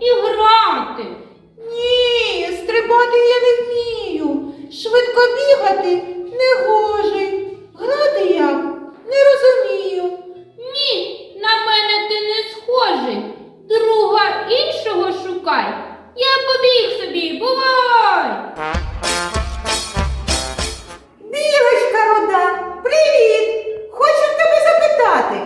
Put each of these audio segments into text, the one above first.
і грати. Ні, стрибати я не вмію. Швидко бігати не гоже. Грати як не розумію. Ні, на мене ти не схожий. Друга іншого шукай. Я побіг собі, бувай! Білочка руда, привіт! Хочу в тебе запитати, стати?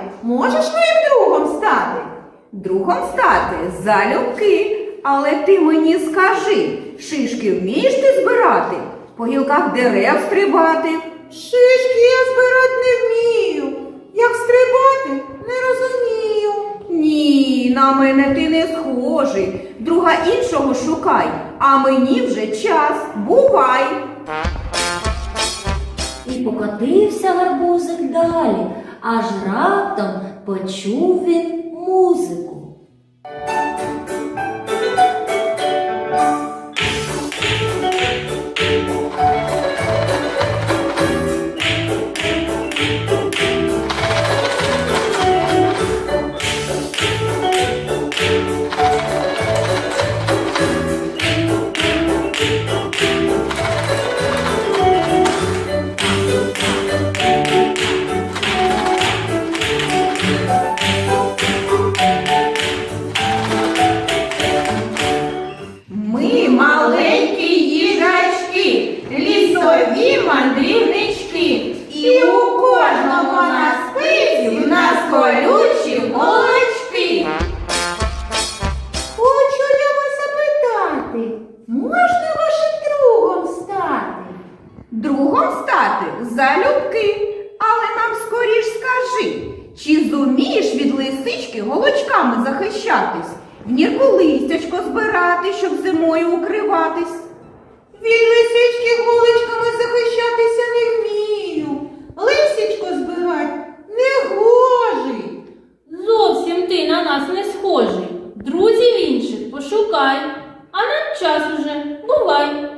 Другом стати залюбки. Але ти мені скажи, шишки вмієш ти збирати? По гілках дерев стрибати? Шишки я збирати не вмію. Як стрибати, не розумію. Ні, на мене ти не схожий. Друга іншого шукай, а мені вже час. Бувай! І покотився гарбузик далі, аж раптом почув він músico. Залюбки. Але нам скоріш скажи, чи зумієш від лисички голочками захищатись, в нірку листячко збирати, щоб зимою укриватись? Від лисички голочками захищатися не вмію. Лисичко збирать не гожий. Зовсім ти на нас не схожий. Друзів інших пошукай, а нам час уже. Бувай.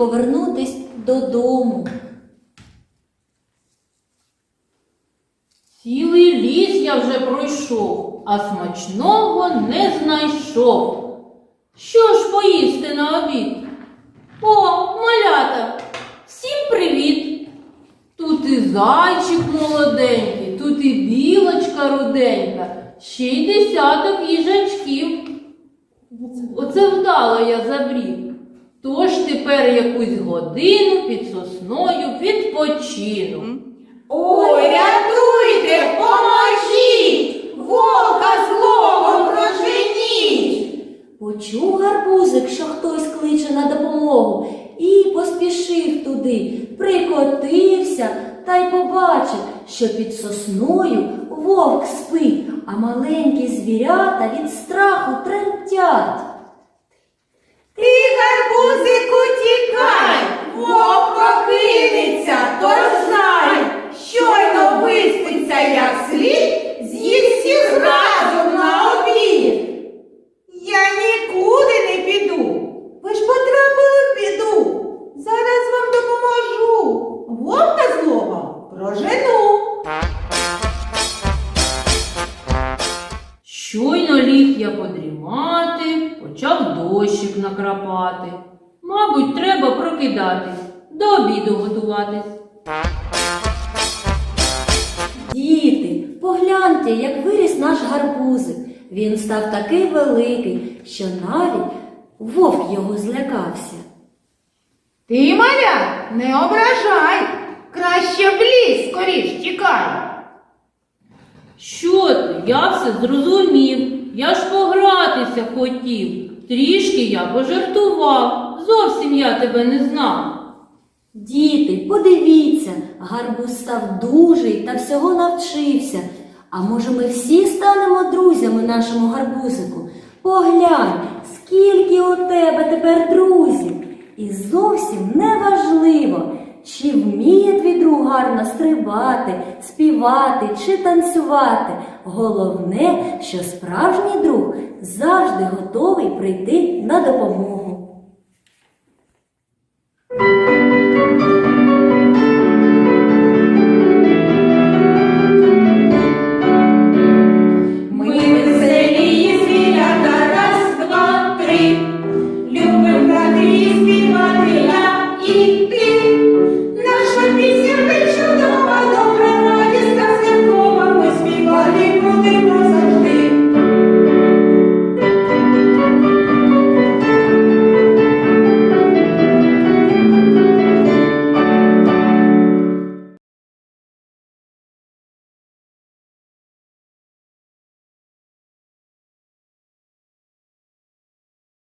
Повернутись додому. Цілий ліс я вже пройшов, а смачного не знайшов. Що ж поїсти на обід? О, малята, всім привіт! Тут і зайчик молоденький, тут і білочка руденька, ще й десяток їжачків. Оце вдало я забрів. Тож тепер якусь годину під сосною відпочину. Ой, рятуйте, поможіть! Волка злого проженіть! Почув гарбузик, що хтось кличе на допомогу, і поспішив туди, прикотився та й побачив, що під сосною вовк спить, а маленькі звірята від страху тремтять. Ти, гарбузику, тікай, Щойно ліг я подрімати, почав дощик накрапати. Мабуть, треба прокидатись, до обіду готуватись. Діти, погляньте, як виріс наш гарбузик. Він став такий великий, що навіть вовк його злякався. Ти, маля, не ображай. Краще в ліс скоріш тікай. Що ти? Я все зрозумів. Я ж погратися хотів. Трішки я пожартував. Зовсім я тебе не знав. Діти, подивіться, гарбуз став дужий та всього навчився. А може ми всі станемо друзями нашому гарбузику? Поглянь, скільки у тебе тепер друзів. І зовсім не важливо, чи вміє твій друг гарно стрибати, співати чи танцювати. Головне, що справжній друг завжди готовий прийти на допомогу.